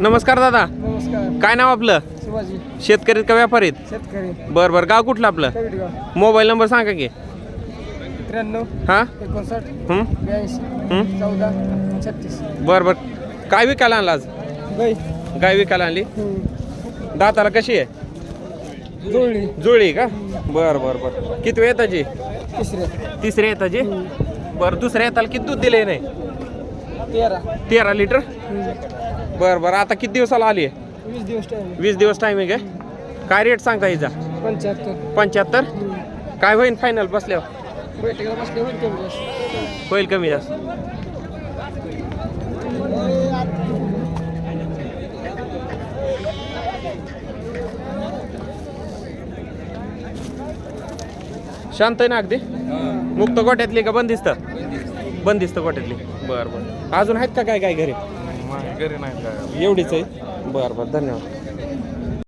नमस्कार दादा. नमस्कार. काय नाव आपलं? शिवाजी. शेतकरी का व्यापारीत? शेतकरी. बरं बरं. गाव कुठलं आपलं? मोबाईल नंबर सांगा की. त्र्याण्णव हां? एकोणसाठ? ब्याऐंशी? चौदा छत्तीस. बरं बरं. काय विकायला आणला आज? गाई. गाय विकायला आणली? दाताला कशी आहे? जुळली. जुळली का? बरं बरं बरं. किती वेळ येताची? तिसऱ्या तिसऱ्या येताची? बरं दुसऱ्या येताला किती दूध दिले नाही तेरा. तेरा लिटर? बरं बरं. आता किती दिवसाला आली आहे? वीस दिवस टाइम वीस दिवस टायमिंग आहे काय? रेट सांगता हिचा? पंच्याहत्तर. पंच्याहत्तर? काय होईल फायनल बसल्यावर? बैठकीला बसले जास्त. होईल कमी जास्त. शांत आहे ना अगदी? मुक्त गोट्यातली का बंदिस्त? बंदिस्त. गोट्यातली बरं बरं. अजून आहेत का काय काय घरी? घरी नाही. काय एवढीच आहे? बरं बरं धन्यवाद.